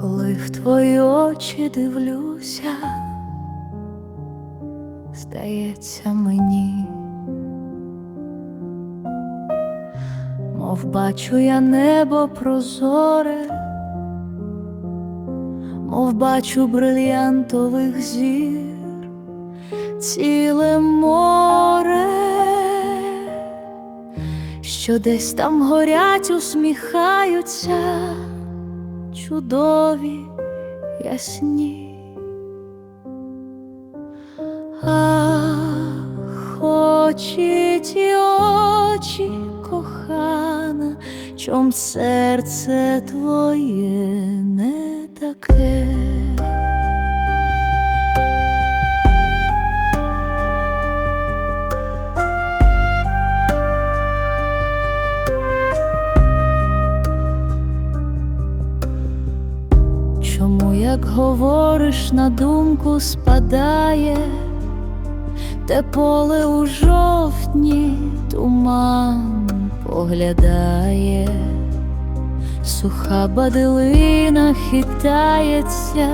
Коли в твої очі дивлюся, здається мені, мов бачу я небо прозоре, мов бачу брильянтових зір, ціле море, що десь там горять, усміхаються чудові ясні. Ах, очі ті очі, кохана, чом серце твоє не Чому, як говориш, на думку спадає, те поле у жовтні туман поглядає, суха баделина хитається,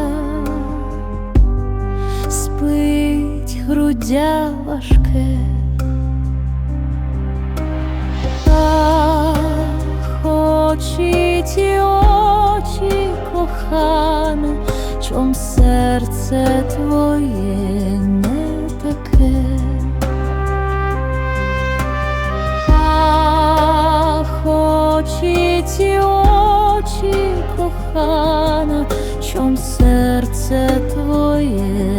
спить грудя важке. Чом серце твоє не таке. Ах, очі ці очі, кохана, чом серце твоє